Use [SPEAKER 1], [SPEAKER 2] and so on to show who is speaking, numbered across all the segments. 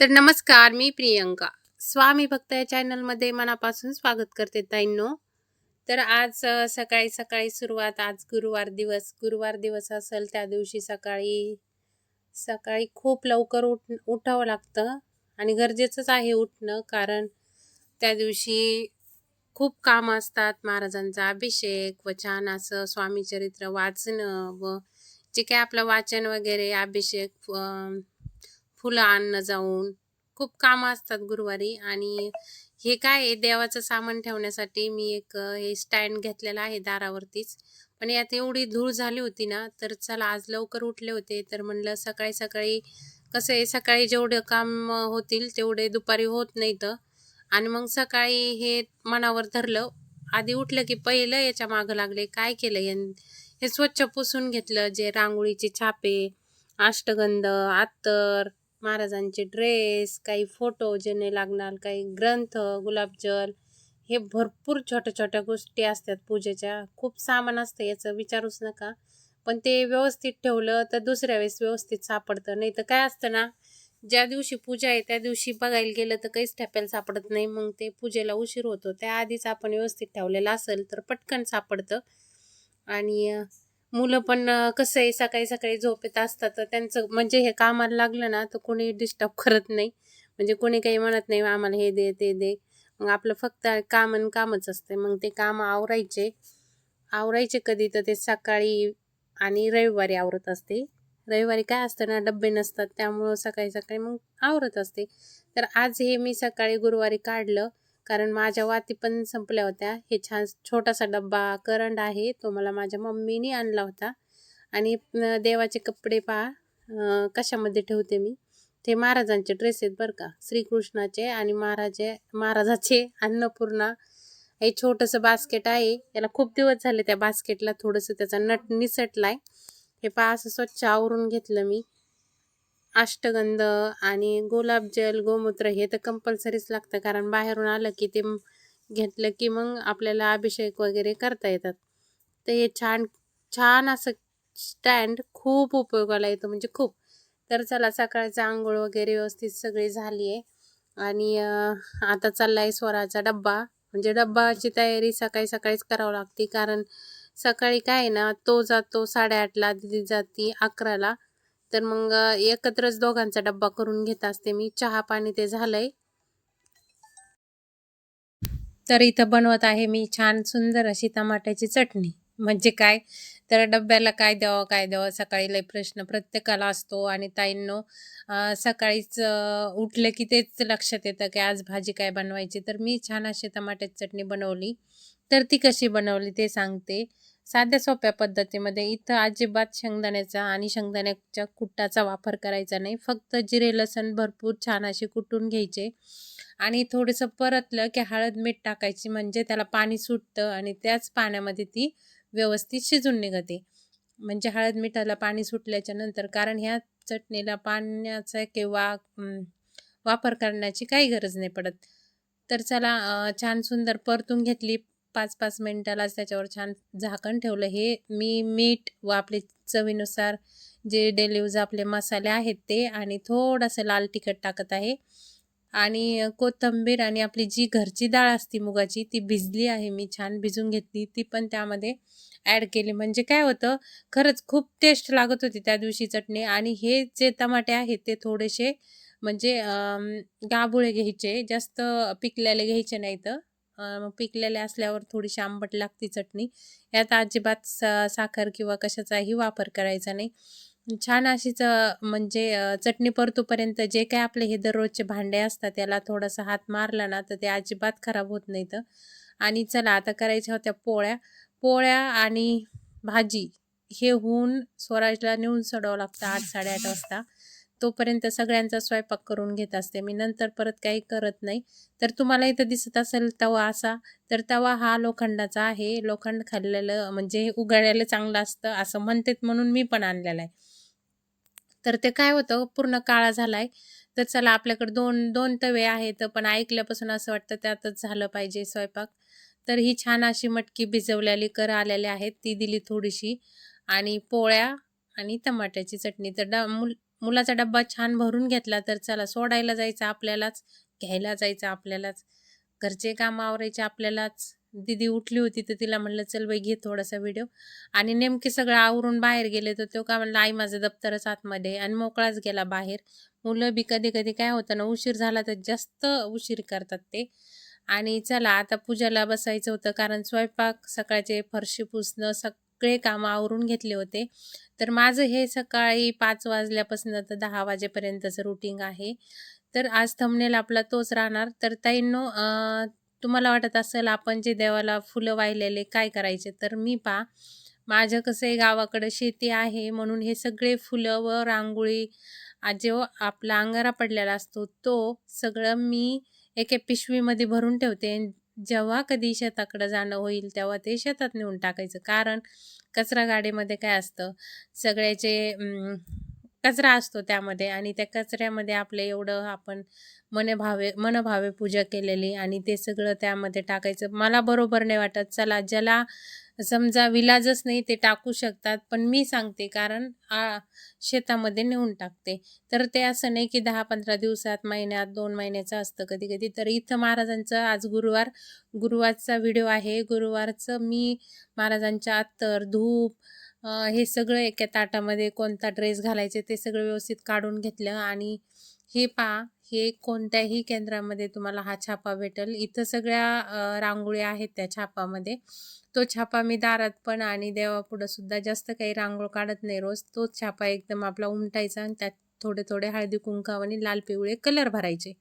[SPEAKER 1] तर नमस्कार मी प्रियंका. स्वामी भक्त या चॅनलमध्ये मनापासून स्वागत करते ताईंनो. तर आज सकाळी सकाळी सुरुवात आज गुरुवार दिवस. गुरुवार दिवस असेल त्या दिवशी सकाळी सकाळी खूप लवकर उठ उठावं लागतं आणि गरजेचंच आहे उठणं कारण त्या दिवशी खूप कामं असतात. महाराजांचा अभिषेक व छान असं स्वामीचरित्र वाचणं व जे काय आपलं वाचन वगैरे अभिषेक फुलं आणणं जाऊन खूप कामं असतात गुरुवारी आणि हे काय आहे देवाचं सामान ठेवण्यासाठी मी एक हे स्टँड घेतलेला आहे दारावरतीच. पण यात एवढी धूळ झाली होती ना तर चला आज लवकर उठले होते. तर म्हणलं सकाळी सकाळी कसं आहे सकाळी जेवढं काम होतील तेवढे दुपारी होत नाही तर. आणि मग सकाळी हे मनावर धरलं. आधी उठलं की पहिलं याच्या मागं लागले. काय केलं? यान हे स्वच्छ पुसून घेतलं. जे रांगोळीचे छापे अष्टगंध अत्तर महाराजांचे ड्रेस काही फोटो जेणे लागणार काही ग्रंथ गुलाबजल हे भरपूर छोट्या छोट्या गोष्टी असतात पूजेच्या. खूप सामान असतं याचं विचारूच नका. पण ते व्यवस्थित ठेवलं तर दुसऱ्या वेळेस व्यवस्थित सापडतं. नाही तर काय असतं ना ज्या दिवशी पूजा आहे त्या दिवशी बघायला गेलं तर काहीच ठेपायला सापडत नाही. मग ते पूजेला उशीर होतो. त्याआधीच आपण व्यवस्थित ठेवलेलं असेल तर पटकन सापडतं. आणि मुलं पण कसं आहे सकाळी सकाळी झोपेत असतात तर त्यांचं म्हणजे हे कामाला लागलं ना तर कोणी डिस्टर्ब करत नाही. म्हणजे कोणी काही म्हणत नाही आम्हाला हे दे ते दे. मग आपलं फक्त काम आणि कामच असते मग ते काम आवरायचे. आवरायचे कधी तर ते सकाळी आणि रविवारी आवरत असते. रविवारी काय असतं ना डब्बे नसतात त्यामुळं सकाळी सकाळी मग आवरत असते. तर आज हे मी सकाळी गुरुवारी काढलं. कारण माझ्या वाती पण संपल्या होत्या. हे छान छोटासा डब्बा करंड आहे. तो मला माझ्या मम्मीने आणला होता. आणि देवाचे कपडे पहा. कशामध्ये ठेवते मी? ते महाराजांचे ड्रेस आहेत बरं का. श्रीकृष्णाचे आणि महाराजे महाराजाचे अन्नपूर्णा. हे छोटंसं बास्केट आहे. याला खूप दिवस झाले त्या बास्केटला थोडंसं त्याचा नट निसटला आहे हे पहा असं स्वच्छ आवरून घेतलं मी. अष्टगंध आणि गुलाबजल गोमूत्र हे तर कंपल्सरीच लागतं. कारण बाहेरून आलं की ते घेतलं की मग आपल्याला अभिषेक वगैरे करता येतात. तर हे छान छान असं स्टँड खूप उपयोगाला येतो. म्हणजे खूप. तर चला सकाळचं आंघोळ वगैरे व्यवस्थित सगळी झाली आहे. आणि आता आता चाललाय स्वराचा डब्बा. म्हणजे डब्बाची तयारी सकाळी सकाळीच करावं लागते. कारण सकाळी काय आहे ना तो जातो साडेआठला दिदी जाती अकराला. तर मग एकत्रच दोघांचा डब्बा करून घेत असते मी. चहा पाणी ते झालंय. तर इथं बनवत आहे मी छान सुंदर अशी टमाट्याची चटणी. म्हणजे काय? तर डब्याला काय द्यावं काय द्यावं? सकाळी लय प्रश्न प्रत्येकाला असतो आणि ताईंनो सकाळीच उठलं की तेच लक्षात येतं की आज भाजी काय बनवायची. तर मी छान अशी टमाट्याची चटणी बनवली. तर ती कशी बनवली ते सांगते. साध्या सोप्या पद्धतीमध्ये इथं अजिबात शेंगदाण्याचा आणि शेंगदाण्याच्या कुट्टाचा वापर करायचा नाही. फक्त जिरे लसण भरपूर छान असे कुटून घ्यायचे आणि थोडंसं परतलं की हळद मीठ टाकायची म्हणजे त्याला पाणी सुटतं आणि त्याच पाण्यामध्ये ती व्यवस्थित शिजून निघते. म्हणजे हळद मिठाला पाणी सुटल्याच्या नंतर कारण ह्या चटणीला पाण्याचा किंवा वापर करण्याची काही गरज नाही पडत. तर चला छान सुंदर परतून घेतली. पाच पाच मिनटालाच त्याच्यावर छान झाकण ठेवलं. हे मी मीठ व आपले चवीनुसार जे डेली यूज आपले मसाले आहेत ते आणि थोडंसं लाल तिखट टाकत आहे. आणि कोथंबीर कोथिंबीर आणि आपली जी घरची डाळ असती मुगाची ती भिजली आहे. मी छान भिजून घेतली. ती पण त्यामध्ये ॲड केली. म्हणजे काय होतं खरंच खूप टेस्ट लागत होती त्या दिवशी चटणी. आणि हे जे टमाटे आहेत ते थोडेसे म्हणजे गाबुळे घ्यायचे. जास्त पिकलेले घ्यायचे नाहीत. तर मग असल्यावर थोडीशी आंबट लागती चटणी. यात अजिबात सा साखर किंवा कशाचाही वापर करायचा नाही. छान अशीच म्हणजे चटणी परतूपर्यंत जे काय आपले हे दररोजचे भांडे असतात त्याला थोडासा हात मारला ना तर ते अजिबात खराब होत नाही तर आणि चला आता करायच्या होत्या पोळ्या. पोळ्या आणि भाजी हे होऊन स्वराजला नेऊन सोडावं लागतं आठ साडेआठ वाजता. तोपर्यंत सगळ्यांचा स्वयंपाक करून घेत असते. मी नंतर परत काही करत नाही. तर तुम्हाला इथं दिसत असेल तवा असा. तर तवा हा लोखंडाचा आहे. लोखंड खाल्लेलं म्हणजे उगाळलेलं चांगलं असतं असं म्हणतात म्हणून मी पण आणलेलं आहे. तर ते काय होतं? पूर्ण काळा झालाय. तर चला आपल्याकडे दोन दोन तवे आहेत. पण ऐकल्यापासून असं वाटतं त्यातच झालं पाहिजे स्वयंपाक. तर ही छान अशी मटकी भिजवलेली कर आलेली आहेत. ती दिली थोडीशी. आणि पोळ्या आणि टमाट्याची चटणी. तर डा मुल मुलाचा डब्बा छान भरून घेतला तर चला सोडायला जायचं आपल्यालाच घ्यायला जायचं आपल्यालाच. घरचे काम आवरायचे आपल्यालाच. दिदी उठली होती तर तिला म्हणलं चल बाई घे थोडासा व्हिडिओ. आणि नेमके सगळं आवरून बाहेर गेले तर तो का म्हणलं आई माझं दप्तरच आतमध्ये आणि मोकळाच गेला बाहेर. मुलं बी कधी कधी काय होतं ना उशीर झाला तर जास्त उशीर करतात ते. आणि चला आता पूजाला बसायचं होतं कारण स्वयंपाक सकाळचे फरशी पुसणं सगळे कामं आवरून घेतले होते. तर माझं हे सकाळी पाच वाजल्यापासून तर दहा वाजेपर्यंतचं रुटीन आहे. तर आज थंबनेल आपला तोच राहणार. तर ताईंनो तुम्हाला वाटत असेल आपण जे देवाला फुलं वाहिलेले काय करायचे तर मी पा माझं कसं आहे गावाकडं शेती आहे म्हणून हे सगळे फुलं व रांगोळी जो हो, आपला अंगारा पडलेला असतो तो सगळं मी एके पिशवीमध्ये भरून ठेवते. जेव्हा कधी शेताकडं जाणं होईल तेव्हा ते शेतात नेऊन टाकायचं. कारण कचरा गाडीमध्ये काय असतं सगळ्याचे कचरा असतो त्यामध्ये आणि त्या कचऱ्यामध्ये आपलं एवढं आपण मनभावे मनभावे पूजा केलेली आणि ते सगळं त्यामध्ये टाकायचं. मला बरोबर नाही वाटत. चला ज्याला समजा विलाजच नाही ते टाकू शकतात पण मी सांगते कारण आ शेतामध्ये नेऊन टाकते. तर ते असं नाही की दहा पंधरा दिवसात महिन्यात दोन महिन्याचं असतं कधी कधी तर इथं महाराजांचं आज गुरुवार गुरुवारचा व्हिडिओ आहे. गुरुवारचं मी महाराजांच्या अत्तर धूप हे सगळं एका ताटामध्ये कोणता ड्रेस घालायचे ते सगळं व्यवस्थित काढून घेतलं आणि हे पा हे कोणत्याही केंद्रामध्ये तुम्हाला हा छापा भेटेल. इथं सगळ्या रांगोळ्या आहेत त्या छापामध्ये. तो छापा मी दारात पण आणि देवापुढं सुद्धा जास्त काही रांगोळ काढत नाही रोज. तोच छापा एकदम आपला उमटायचा आणि त्यात थोडे थोडे हळदी कुंकावानी लाल पिवळे कलर भरायचे.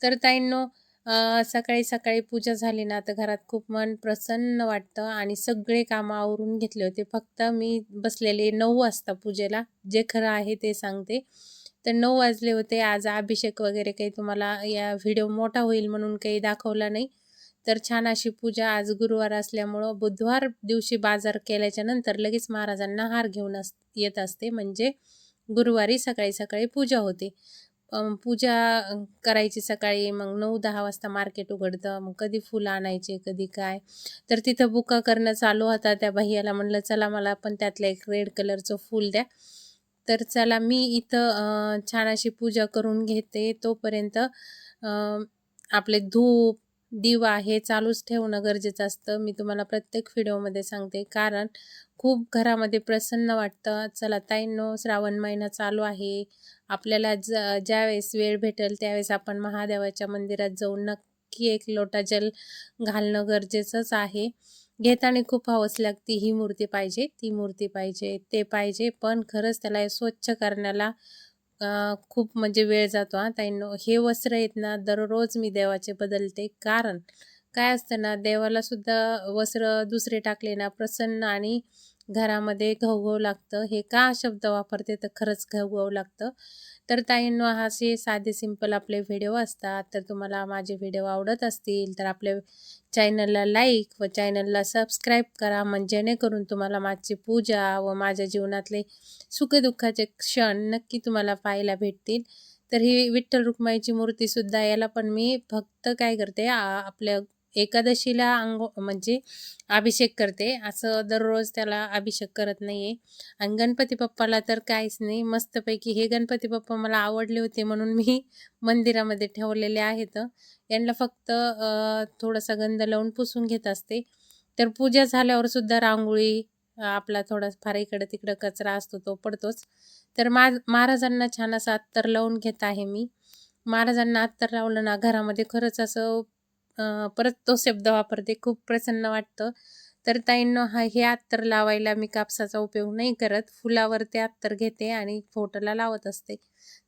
[SPEAKER 1] तर ताईंनो सकाळी सकाळी पूजा झाली ना तर घरात खूप मन प्रसन्न वाटतं आणि सगळे कामं आवरून घेतले होते. फक्त मी बसलेले नऊ वाजता पूजेला. जे खरं आहे ते सांगते. तर नऊ वाजले होते. आज अभिषेक वगैरे काही तुम्हाला या व्हिडिओ मोठा होईल म्हणून काही दाखवला नाही. तर छान अशी पूजा आज गुरुवार असल्यामुळं बुधवार दिवशी बाजार केल्याच्यानंतर लगेच महाराजांना हार घेऊन अस येत असते. म्हणजे गुरुवारी सकाळी सकाळी पूजा होते. पूजा करायची सकाळी मग नऊ दहा वाजता मार्केट उघडतं मग कधी फुलं आणायचे कधी काय. तर तिथं बुका करणं चालू होता त्या भैयाला म्हणलं चला मला पण त्यातलं एक रेड कलरचं फूल द्या. तर चला मी इथं छान अशी पूजा करून घेते. तोपर्यंत आपले धूप दिवा हे चालूच ठेवणं गरजेचं असतं. मी तुम्हाला प्रत्येक व्हिडिओमध्ये सांगते. कारण खूप घरामध्ये प्रसन्न वाटतं. चला ताईंनो श्रावण महिना चालू आहे. आपल्याला ज ज्यावेळेस वेळ भेटेल त्यावेळेस आपण महादेवाच्या मंदिरात जाऊन नक्की एक लोटा जल घालणं गरजेचंच आहे. घेताना खूप हवस लागती. ही मूर्ती पाहिजे ती मूर्ती पाहिजे ते पाहिजे. पण खरंच त्याला स्वच्छ करण्याला खूप म्हणजे वेळ जातो हा. ताईंनो हे वस्त्र आहेत ना दररोज मी देवाचे बदलते. कारण काय असतं ना देवाला सुद्धा वस्त्र दुसरे टाकले ना प्रसन्न आणि घरामध्ये घवघव लागतं. हे का शब्द वापरते? तर खरंच घवघव लागतं. तर ताईंनो असे साधे सिंपल आपले व्हिडिओ असतात. तर तुम्हाला माझे व्हिडिओ आवडत असतील तर आपल्या चॅनलला लाईक व चॅनलला सबस्क्राईब करा. म्हणजे जेणेकरून तुम्हाला माझी पूजा व माझ्या जीवनातले सुखदुःखाचे क्षण नक्की तुम्हाला पाहायला भेटतील. तर ही विठ्ठल रुक्माईची मूर्तीसुद्धा याला पण मी फक्त काय करते आपल्या एकादशीला अंग म्हणजे अभिषेक करते. असं दररोज त्याला अभिषेक करत नाही आहे आणि गणपती बाप्पाला तर काहीच नाही. मस्तपैकी हे गणपती बाप्पा मला आवडले होते म्हणून मी मंदिरामध्ये ठेवलेले आहेत. यांना फक्त थोडासा गंध लावून पुसून घेत असते. तर पूजा झाल्यावर सुद्धा रांगोळी आपला थोडा फार इकडं तिकडं कचरा असतो तो पडतोच. तर मा महाराजांना छान असं अत्तर लावून घेत आहे मी. महाराजांना अत्तर लावलं ना घरामध्ये खरंच असं परत तो शब्द वापरते खूप प्रसन्न वाटतं. तर ताईंनो हा हे अत्तर लावायला मी कापसाचा उपयोग नाही करत. फुलावर ते अत्तर घेते आणि फोटोला लावत असते.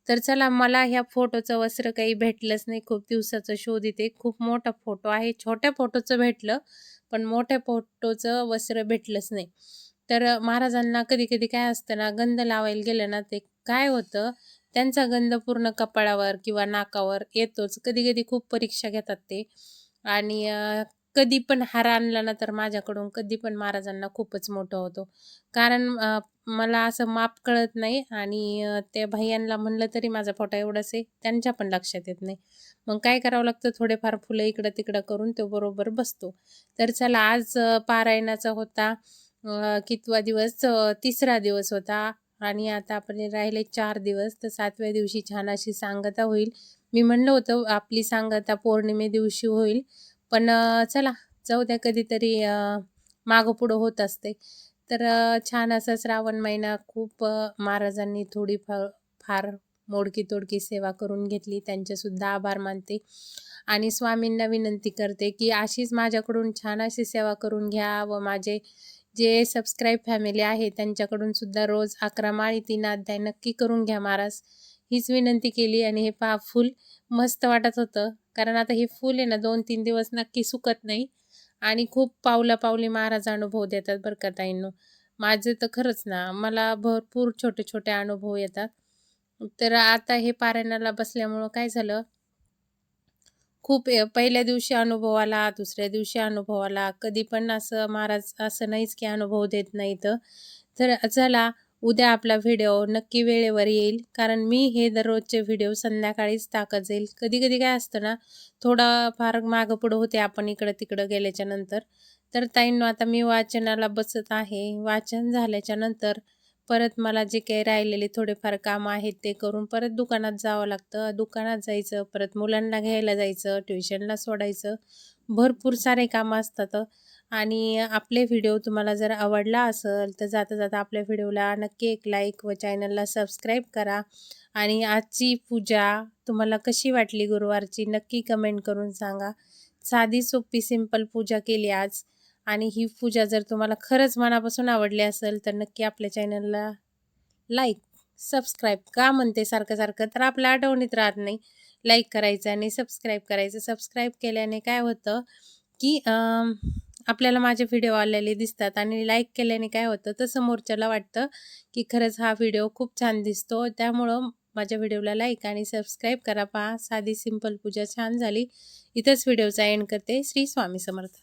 [SPEAKER 1] तर चला मला ह्या फोटोचं वस्त्र काही भेटलंच नाही. खूप दिवसाचं शोध इथे. खूप मोठा फोटो आहे. छोट्या फोटोचं भेटलं पण मोठ्या फोटोचं वस्त्र भेटलंच नाही. तर महाराजांना कधी कधी काय असतं ना गंध लावायला गेलं ना ते काय होतं? त्यांचा गंध पूर्ण कपाळावर किंवा नाकावर येतोच. कधी कधी खूप परीक्षा घेतात ते. आणि कधी पण हार आणला ना तर माझ्याकडून कधी पण महाराजांना खूपच मोठं होतो. कारण मला असं माप कळत नाही आणि त्या भाईयांना म्हणलं तरी माझा फोटो एवढाच आहे त्यांच्या पण लक्षात येत नाही. मग काय करावं लागतं? थोडेफार फुलं इकडं तिकडं करून तो बरोबर बसतो. तर चला आज पारायणाचा होता. कितवा दिवस? तिसरा दिवस होता. आणि आता आपले राहिले चार दिवस तर सातव्या दिवशी छान अशी सांगता होईल. मी म्हणलं होतं आपली सांगता पौर्णिमे दिवशी होईल. पण चला जाऊ द्या कधीतरी अ, मागं पुढं होत असते. तर छान असा श्रावण महिना खूप महाराजांनी थोडी फार फार मोडकी तोडकी सेवा करून घेतली. त्यांचेसुद्धा आभार मानते. आणि स्वामींना विनंती करते की अशीच माझ्याकडून छान अशी सेवा करून घ्या व माझे जे सबस्क्राईब फॅमिली आहे त्यांच्याकडून सुद्धा रोज अकरा माळी तीन अध्याय नक्की करून घ्या महाराज. हीच विनंती केली आणि हे पहा फुल मस्त वाटत होतं. कारण आता हे फूल आहे ना दोन तीन दिवस नक्की सुकत नाही. आणि खूप पावला पावली महाराज अनुभव देतात बरं का ताईंनो. माझे तर खरंच ना मला भरपूर छोटे छोटे अनुभव येतात. तर आता हे पारायणाला बसल्यामुळं काय झालं खूप पहिल्या दिवशी अनुभव आला, दुसऱ्या दिवशी अनुभव आला. कधी पण असं महाराज असं नाहीच की अनुभव देत नाही तर चला उद्या आपला व्हिडिओ नक्की वेळेवर येईल. कारण मी हे दररोजचे व्हिडिओ संध्याकाळीच टाकत जाईल. कधी-कधी काय असतं ना, थोडंफार मागं-पुढं होते आपण इकडं-तिकडं गेल्याच्यानंतर. तर ताईंनो आता मी वाचनाला बसत आहे. वाचन झाल्याच्यानंतर परत मला जे काही राहिलेले थोडेफार कामं आहेत ते करून परत दुकानात जावं लागतं. दुकानात जायचं, परत मुलांना घ्यायला जायचं, ट्युशनला सोडायचं. भरपूर सारे कामं असतात आणि आपले व्हिडिओ तुम्हाला जर आवडला असेल तर जाता-जाता आपल्या व्हिडिओला नक्की एक लाईक व चॅनलला सबस्क्राईब करा आणि आजची पूजा तुम्हाला कशी वाटली गुरुवारची नक्की कमेंट करून सांगा. साधी, सोपी, सिंपल पूजा केली आज आणि ही पूजा जर तुम्हाला खरंच मनापासून आवडली असेल तर नक्की आपल्या चॅनलला लाईक, सबस्क्राईब का म्हणते सारखं-सारखं तर आपल्या आठवणीत राहत नाही. लाईक करायचं आणि सबस्क्राईब करायचं. सबस्क्राईब केल्याने काय होतं की आपल्याला माझे व्हिडिओ आलेले दिसतात आणि लाईक केल्याने काय होतं तर समोरच्याला वाटतं की खरंच हा व्हिडिओ खूप छान दिसतो. त्यामुळं माझ्या व्हिडिओला लाईक आणि सबस्क्राईब करा. पहा साधी सिंपल पूजा छान झाली. इथंच व्हिडिओचा एंड करते. श्री स्वामी समर्थ.